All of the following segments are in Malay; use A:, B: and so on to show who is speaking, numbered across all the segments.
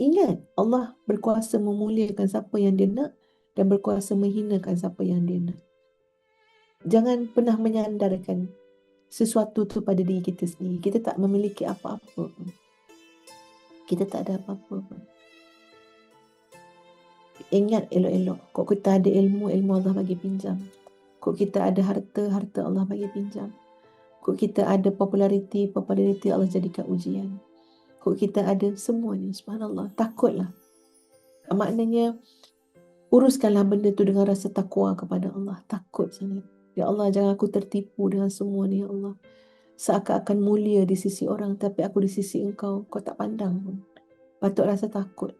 A: Ingat, Allah berkuasa memuliakan siapa yang dia nak dan berkuasa menghinakan siapa yang dia nak. Jangan pernah menyandarkan sesuatu tu pada diri kita sendiri. Kita tak memiliki apa-apa. Kita tak ada apa-apa. Ingat elok-elok. Kok kita ada ilmu, ilmu Allah bagi pinjam. Kok kita ada harta, harta Allah bagi pinjam. Kok kita ada populariti, populariti Allah jadikan ujian. Kok kita ada semuanya. Subhanallah. Takutlah. Maknanya, uruskanlah benda tu dengan rasa takwa kepada Allah. Takut sangat. Ya Allah, jangan aku tertipu dengan semua ni, Ya Allah. Seakan-akan mulia di sisi orang, tapi aku di sisi engkau, kau tak pandang pun. Patut rasa takut.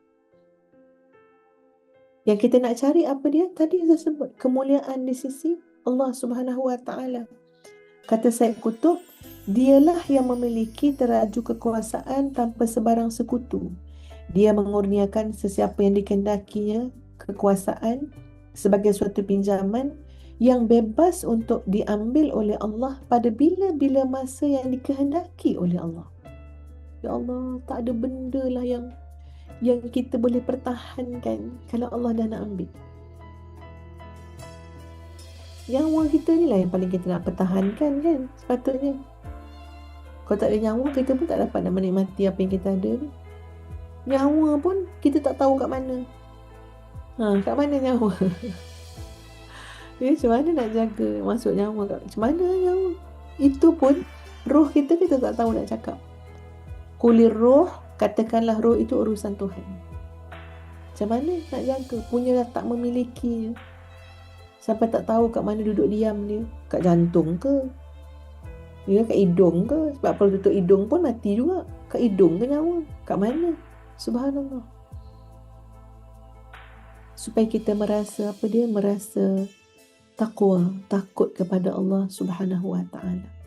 A: Yang kita nak cari apa dia? Tadi saya sebut kemuliaan di sisi Allah Subhanahu Wa Taala. Kata Said Kutub, Dialah yang memiliki teraju kekuasaan tanpa sebarang sekutu. Dia mengurniakan sesiapa yang dikendakinya kekuasaan sebagai suatu pinjaman yang bebas untuk diambil oleh Allah pada bila-bila masa yang dikehendaki oleh Allah. Ya Allah, tak ada benda lah yang yang kita boleh pertahankan kalau Allah dah nak ambil. Nyawa kita ni lah yang paling kita nak pertahankan kan sepatutnya. Kalau tak ada nyawa, kita pun tak dapat nak menikmati apa yang kita ada ni. Nyawa pun kita tak tahu kat mana. Ha, kat mana nyawa? ya, macam mana nak jaga masuk nyawa kat macam mana nyawa? Itu pun roh kita kita tak tahu nak cakap. Kulir roh, katakanlah roh itu urusan Tuhan. Macam mana nak jaga? Punya tak memiliki Sampai tak tahu kat mana duduk diam dia. Kat jantung ke? Ya, kat hidung ke? Sebab kalau tutup hidung pun mati juga. Kat hidung ke nyawa? Kat mana? Subhanallah. Supaya kita merasa apa dia? Merasa takwa, takut kepada Allah Subhanahu Wa Taala.